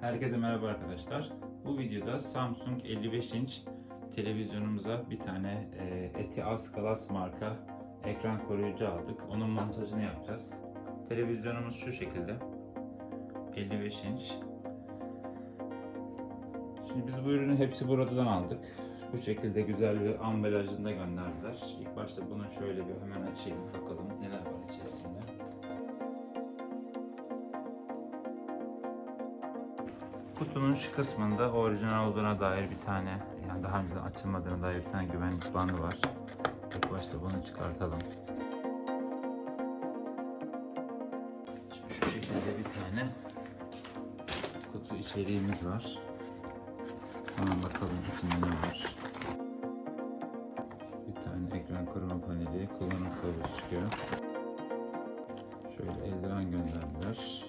Herkese merhaba arkadaşlar. Bu videoda Samsung 55 inç televizyonumuza bir tane e, Etias Glass marka ekran koruyucu aldık. Onun montajını yapacağız. Televizyonumuz şu şekilde. 55 inç. Şimdi biz bu ürünü hepsi buradan aldık. Bu şekilde güzel bir ambalajında gönderdiler. İlk başta bunu şöyle bir hemen açayım bakalım neler var içerisinde. Kutunun şu kısmında orijinal olduğuna dair bir tane, yani daha önce açılmadığına dair bir tane güvenlik bandı var. İlk başta bunu çıkartalım. Şimdi şu şekilde bir tane kutu içeriğimiz var. Hemen bakalım içinde ne var. Bir tane ekran koruma paneli, kullanım kılavuzu çıkıyor. Şöyle eldiven gönderdiler.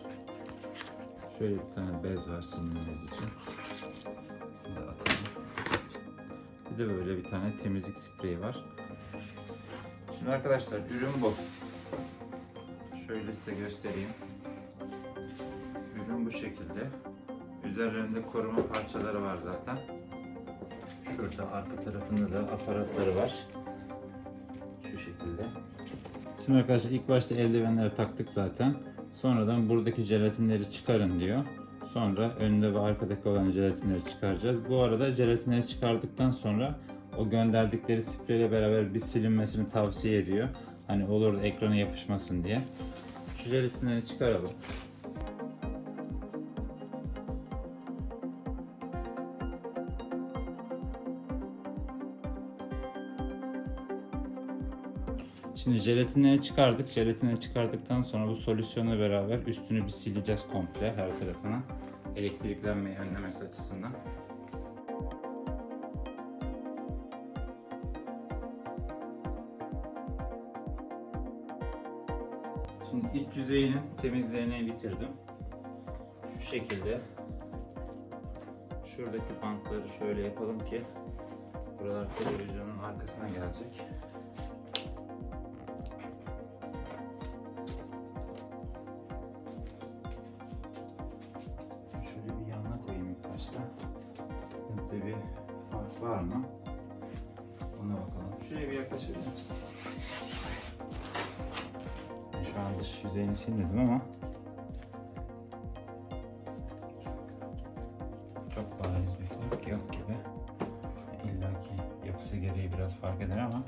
Şöyle bir tane bez var silmeniz için. Bunu da atalım. Bir de böyle bir tane temizlik spreyi var. Şimdi arkadaşlar ürün bu. Şöyle size göstereyim. Ürün bu şekilde. Üzerlerinde koruma parçaları var zaten. Şurada arka tarafında da aparatları var. Şu şekilde. Şimdi arkadaşlar ilk başta eldivenleri taktık zaten. Sonradan buradaki jelatinleri çıkarın diyor. Sonra önünde ve arkadaki olan jelatinleri çıkaracağız. Bu arada jelatinleri çıkardıktan sonra o gönderdikleri spreyle beraber bir silinmesini tavsiye ediyor. Hani olur ekrana yapışmasın diye. Şu jelatinleri çıkaralım. Şimdi jelatinleri çıkardık. Jelatinleri çıkardıktan sonra bu solüsyonla beraber üstünü bir sileceğiz komple her tarafına. Elektriklenmeyi önlemesi açısından. Şimdi iç yüzeyinin temizliğini bitirdim. Şu şekilde şuradaki bantları şöyle yapalım ki buralar televizyonun arkasına gelecek. Bir fark var mı? Ona bakalım. Şuraya bir yaklaşabilir misin? Ben şu an dış yüzeyini silmedim ama çok bariz bir fark yok gibi. İlla ki yapısı gereği biraz fark eder ama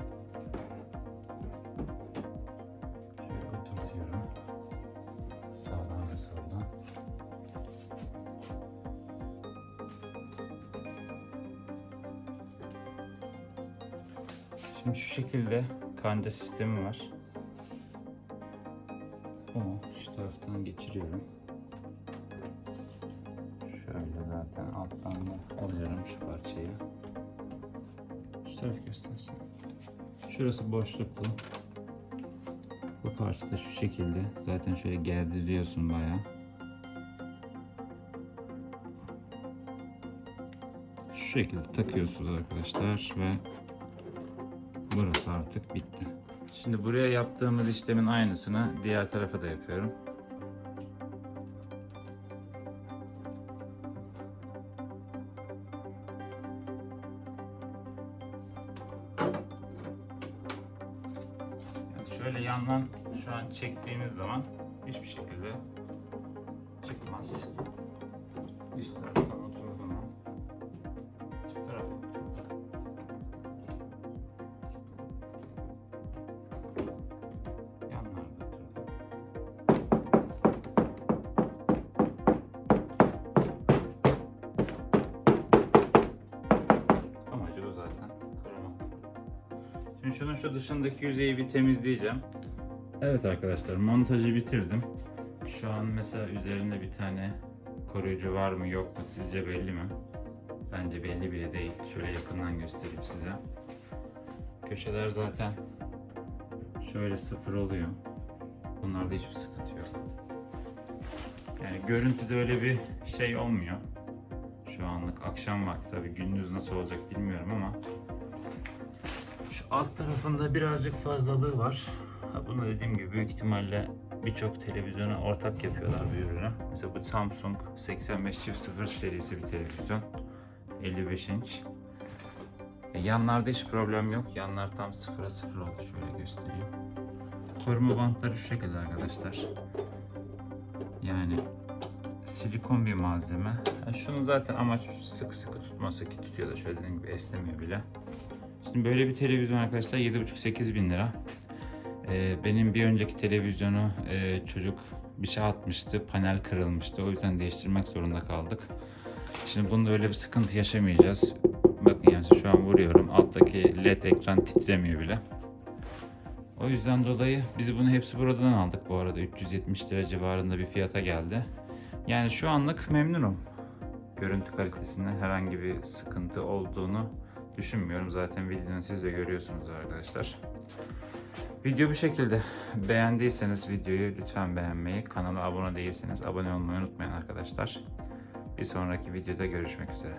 Şimdi şu şekilde kanca sistemi var. Bunu şu taraftan geçiriyorum. Şöyle zaten alttan da alıyorum şu parçayı. Şu tarafı göstersen. Şurası boşluklu. Bu parça da şu şekilde. Zaten şöyle gerdiriyorsun bayağı. Şu şekilde takıyorsunuz arkadaşlar ve burası artık bitti. Şimdi buraya yaptığımız işlemin aynısını diğer tarafa da yapıyorum. Yani şöyle yandan şu an çektiğimiz zaman hiçbir şekilde Şimdi şunun şu dışındaki yüzeyi bir temizleyeceğim. Evet arkadaşlar montajı bitirdim. Şu an mesela üzerinde bir tane koruyucu var mı yok mu sizce belli mi? Bence belli bile değil. Şöyle yakından göstereyim size. Köşeler zaten şöyle sıfır oluyor. Bunlarda hiçbir sıkıntı yok. Yani görüntüde öyle bir şey olmuyor. Şu anlık akşam vakti tabii gündüz nasıl olacak bilmiyorum ama şu alt tarafında birazcık fazlalığı var. Ha, bunu dediğim gibi büyük ihtimalle birçok televizyona ortak yapıyorlar bu ürünü. Mesela bu Samsung 85-0 serisi bir televizyon. 55 inç. E, yanlarda hiç problem yok. Yanlar tam sıfıra sıfır oldu. Şöyle göstereyim. Koruma bantları şu şekilde arkadaşlar. Yani silikon bir malzeme. Yani şunun zaten amaç sıkı sıkı tutması ki tutuyor da şöyle dediğim gibi esnemiyor bile. Şimdi böyle bir televizyon arkadaşlar 7,5-8 bin lira. Ee, benim bir önceki televizyonu e, çocuk bir şey atmıştı, panel kırılmıştı. O yüzden değiştirmek zorunda kaldık. Şimdi bunda öyle bir sıkıntı yaşamayacağız. Bakın yani şu an vuruyorum. Alttaki led ekran titremiyor bile. O yüzden dolayı biz bunu hepsi buradan aldık bu arada. 370 lira civarında bir fiyata geldi. Yani şu anlık memnunum. Görüntü kalitesinden herhangi bir sıkıntı olduğunu düşünmüyorum. Zaten videodan siz de görüyorsunuz arkadaşlar. Video bu şekilde. Beğendiyseniz videoyu lütfen beğenmeyi, kanala abone değilseniz abone olmayı unutmayın arkadaşlar. Bir sonraki videoda görüşmek üzere.